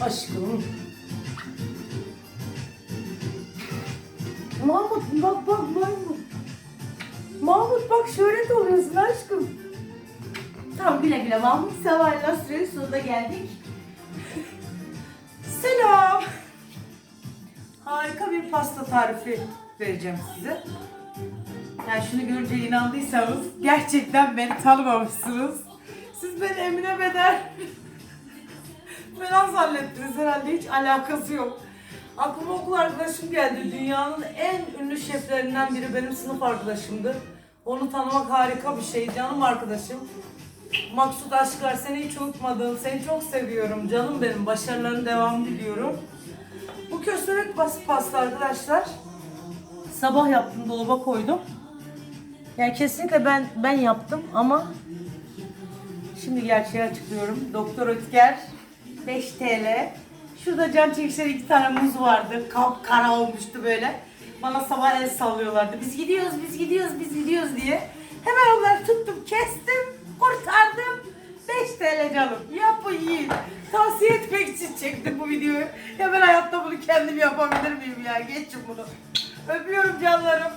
Aşkım. Mahmut bak bak Mahmut. Mahmut bak de oluyorsun aşkım. Tamam güle güle Mahmut. Sabahla sürenin sonuna geldik. Selam. Harika bir pasta tarifi vereceğim size. Yani şunu görünce inandıysanız gerçekten beni tanımamışsınız. Siz beni Emine Beder falan zannettiniz herhalde hiç alakası yok. Aklıma okul arkadaşım geldi. Dünyanın en ünlü şeflerinden biri benim sınıf arkadaşımdı. Onu tanımak harika bir şey. Canım arkadaşım. Maksut Aşkar seni hiç unutmadım. Seni çok seviyorum. Canım benim. Başarıların devamı diliyorum. Bu köstebek bas pasta arkadaşlar. Sabah yaptım dolaba koydum. Yani kesinlikle ben ben yaptım ama şimdi gerçeği açıklıyorum. Doktor Ötker 5 TL. Şurada can çekişen iki tane muz vardı. Kapkara olmuştu böyle. Bana sabah el sallıyorlardı. Biz gidiyoruz, biz gidiyoruz, biz gidiyoruz diye. Hemen onları tuttum, kestim, kurtardım. 5 TL canım. Yapın yiyin. Tavsiye etmek için çektim bu videoyu. Ya ben hayatta bunu kendim yapabilir miyim ya? Geçin bunu. Öpüyorum canlarım.